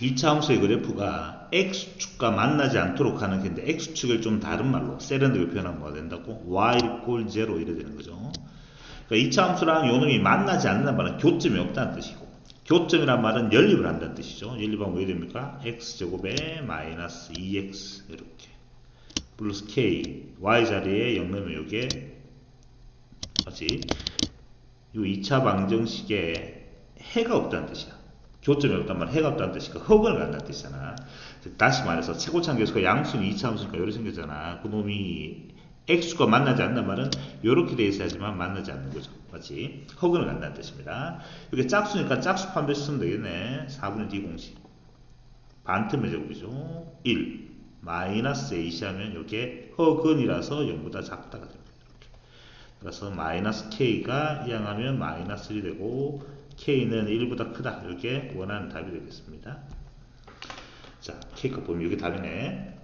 2차 함수의 그래프가 x축과 만나지 않도록 하는 건데 x축을 좀 다른 말로 세련되게 표현하면 뭐가 된다고? y equal 0 이래 되는 거죠. 그러니까 2차 함수랑 요놈이 만나지 않는다는 말은 교점이 없다는 뜻이고 교점이란 말은 연립을 한다는 뜻이죠. 연립하면 뭐 됩니까? x제곱에 마이너스 2x 이렇게 플러스 k y 자리에 0 넣으면 이게 뭐지? 요 2차 방정식에 해가 없다는 뜻이야. 교점이 없단 말, 해가 없다는 뜻이니까 허근을 간다는 뜻이잖아. 즉, 다시 말해서 최고창 계수가 양수는 2차 함수니까 이렇게 생겼잖아. 그 놈이 x가 만나지 않는 말은 이렇게 돼 있어야지만 만나지 않는 거죠. 맞지? 허근을 간다는 뜻입니다. 이게 짝수니까 짝수 판별 쓰면 되겠네. 4분의 d 공식. 반틈의 제곱이죠. 1. 마이너스 AC 하면 이게 허근이라서 0보다 작다가 됩니다. 이렇게. 그래서 마이너스 k가 이항하면 마이너스 1이 되고 k는 1보다 크다. 이렇게 원하는 답이 되겠습니다. 자, k값 보면 이게 답이네.